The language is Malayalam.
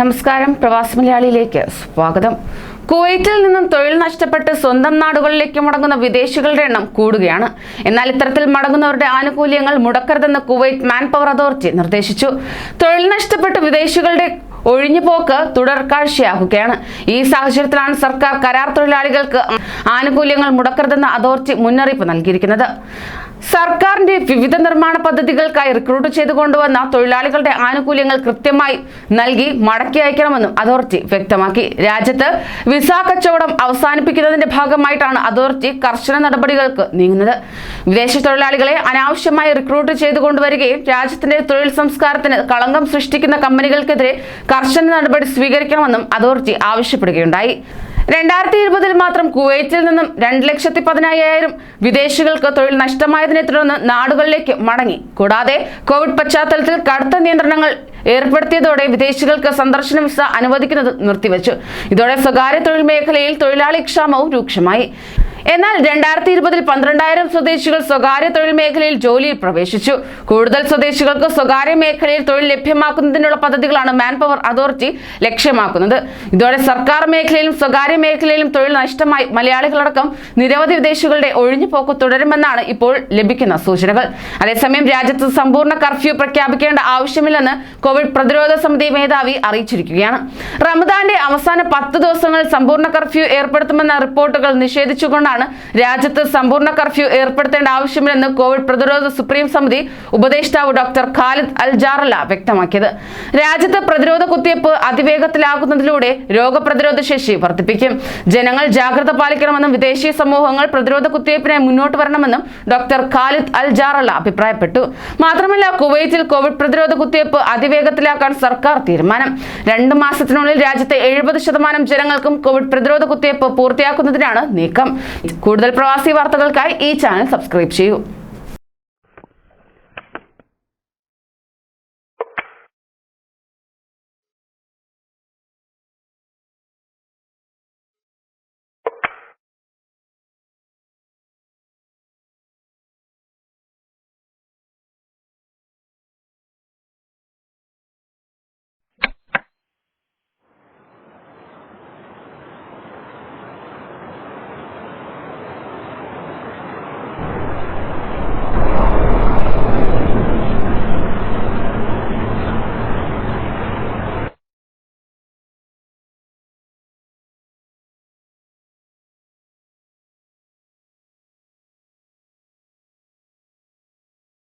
നമസ്കാരം പ്രവാസി മലയാളിയിലേക്ക് സ്വാഗതം. കുവൈറ്റിൽ നിന്നും തൊഴിൽ നഷ്ടപ്പെട്ട് സ്വന്തം നാടുകളിലേക്ക് മടങ്ങുന്ന വിദേശികളുടെ എണ്ണം കൂടുകയാണ്. എന്നാൽ ഇത്തരത്തിൽ മടങ്ങുന്നവരുടെ ആനുകൂല്യങ്ങൾ മുടക്കരുതെന്ന് കുവൈറ്റ് മാൻ പവർ അതോറിറ്റി നിർദ്ദേശിച്ചു. തൊഴിൽ നഷ്ടപ്പെട്ട് വിദേശികളുടെ ഒഴിഞ്ഞുപോക്ക് തുടർക്കാഴ്ചയാകുകയാണ്. ഈ സാഹചര്യത്തിലാണ് സർക്കാർ കരാർ തൊഴിലാളികൾക്ക് ആനുകൂല്യങ്ങൾ മുടക്കരുതെന്ന് അതോറിറ്റി മുന്നറിയിപ്പ് നൽകിയിരിക്കുന്നത്. സർക്കാരിന്റെ വിവിധ നിർമ്മാണ പദ്ധതികൾക്കായി റിക്രൂട്ട് ചെയ്തു കൊണ്ടുവന്ന തൊഴിലാളികളുടെ ആനുകൂല്യങ്ങൾ കൃത്യമായി നൽകി മടക്കി അയക്കണമെന്നും അതോറിറ്റി വ്യക്തമാക്കി. രാജ്യത്ത് വിസ കച്ചവടം അവസാനിപ്പിക്കുന്നതിന്റെ ഭാഗമായിട്ടാണ് അതോറിറ്റി കർശന നടപടികൾക്ക് നീങ്ങുന്നത്. വിദേശ തൊഴിലാളികളെ അനാവശ്യമായി റിക്രൂട്ട് ചെയ്തു കൊണ്ടുവരികയും രാജ്യത്തിന്റെ തൊഴിൽ സംസ്കാരത്തിന് കളങ്കം സൃഷ്ടിക്കുന്ന കമ്പനികൾക്കെതിരെ കർശന നടപടി സ്വീകരിക്കണമെന്നും അതോറിറ്റി ആവശ്യപ്പെടുകയുണ്ടായി. രണ്ടായിരത്തി ഇരുപതിൽ മാത്രം കുവൈറ്റിൽ നിന്നും രണ്ട് ലക്ഷത്തി പതിനായിരം വിദേശികൾക്ക് തൊഴിൽ നഷ്ടമായതിനെ തുടർന്ന് നാടുകളിലേക്ക് മടങ്ങി. കൂടാതെ കോവിഡ് പശ്ചാത്തലത്തിൽ കടുത്ത നിയന്ത്രണങ്ങൾ ഏർപ്പെടുത്തിയതോടെ വിദേശികൾക്ക് സന്ദർശന വിസ അനുവദിക്കുന്നത് നിർത്തിവെച്ചു. ഇതോടെ സ്വകാര്യ തൊഴിൽ മേഖലയിൽ തൊഴിലാളി ക്ഷാമവും രൂക്ഷമായി. എന്നാൽ രണ്ടായിരത്തി ഇരുപതിൽ പന്ത്രണ്ടായിരം സ്വദേശികൾ സ്വകാര്യ തൊഴിൽ മേഖലയിൽ ജോലിയിൽ പ്രവേശിച്ചു. കൂടുതൽ സ്വദേശികൾക്ക് സ്വകാര്യ മേഖലയിൽ തൊഴിൽ ലഭ്യമാക്കുന്നതിനുള്ള പദ്ധതികളാണ് മാൻ പവർ അതോറിറ്റി ലക്ഷ്യമാക്കുന്നത്. ഇതോടെ സർക്കാർ മേഖലയിലും സ്വകാര്യ മേഖലയിലും തൊഴിൽ നഷ്ടമായി മലയാളികളടക്കം നിരവധി വിദേശികളുടെ ഒഴിഞ്ഞുപോക്ക് തുടരുമെന്നാണ് ഇപ്പോൾ ലഭിക്കുന്ന സൂചനകൾ. അതേസമയം രാജ്യത്ത് സമ്പൂർണ കർഫ്യൂ പ്രഖ്യാപിക്കേണ്ട ആവശ്യമില്ലെന്ന് കോവിഡ് പ്രതിരോധ സമിതി മേധാവി അറിയിച്ചിരിക്കുകയാണ്. റമദാന്റെ അവസാന പത്ത് ദിവസങ്ങൾ സമ്പൂർണ കർഫ്യൂ ഏർപ്പെടുത്തുമെന്ന റിപ്പോർട്ടുകൾ നിഷേധിച്ചുകൊണ്ടാണ് രാജ്യത്ത് സമ്പൂർണ കർഫ്യൂ ഏർപ്പെടുത്തേണ്ട ആവശ്യമില്ലെന്ന് കോവിഡ് പ്രതിരോധ സുപ്രീം സമിതി ഉപദേഷ്ടാവ് ഡോക്ടർ ഖാലിദ് അൽ ജാറല വ്യക്തമാക്കിയത്. രാജ്യത്ത് പ്രതിരോധ കുത്തിവയ്പ് അതിവേഗത്തിലാക്കുന്നതിലൂടെ രോഗപ്രതിരോധ ശേഷി വർദ്ധിപ്പിക്കും. ജനങ്ങൾ ജാഗ്രത പാലിക്കണമെന്നും വിദേശീയ സമൂഹങ്ങൾ പ്രതിരോധ കുത്തിവയ്പ്പിനായി മുന്നോട്ട് വരണമെന്നും ഡോക്ടർ ഖാലിദ് അൽ ജാറല അഭിപ്രായപ്പെട്ടു. മാത്രമല്ല കുവൈറ്റിൽ കോവിഡ് പ്രതിരോധ കുത്തിവയ്പ് അതിവേഗത്തിലാക്കാൻ സർക്കാർ തീരുമാനം. രണ്ട് മാസത്തിനുള്ളിൽ രാജ്യത്തെ എഴുപത് ശതമാനം ജനങ്ങൾക്കും കോവിഡ് പ്രതിരോധ കുത്തിവയ്പ് പൂർത്തിയാക്കുന്നതിനാണ് നീക്കം. കൂടുതൽ പ്രവാസി വാർത്തകൾക്കായി ഈ ചാനൽ സബ്സ്ക്രൈബ് ചെയ്യൂ.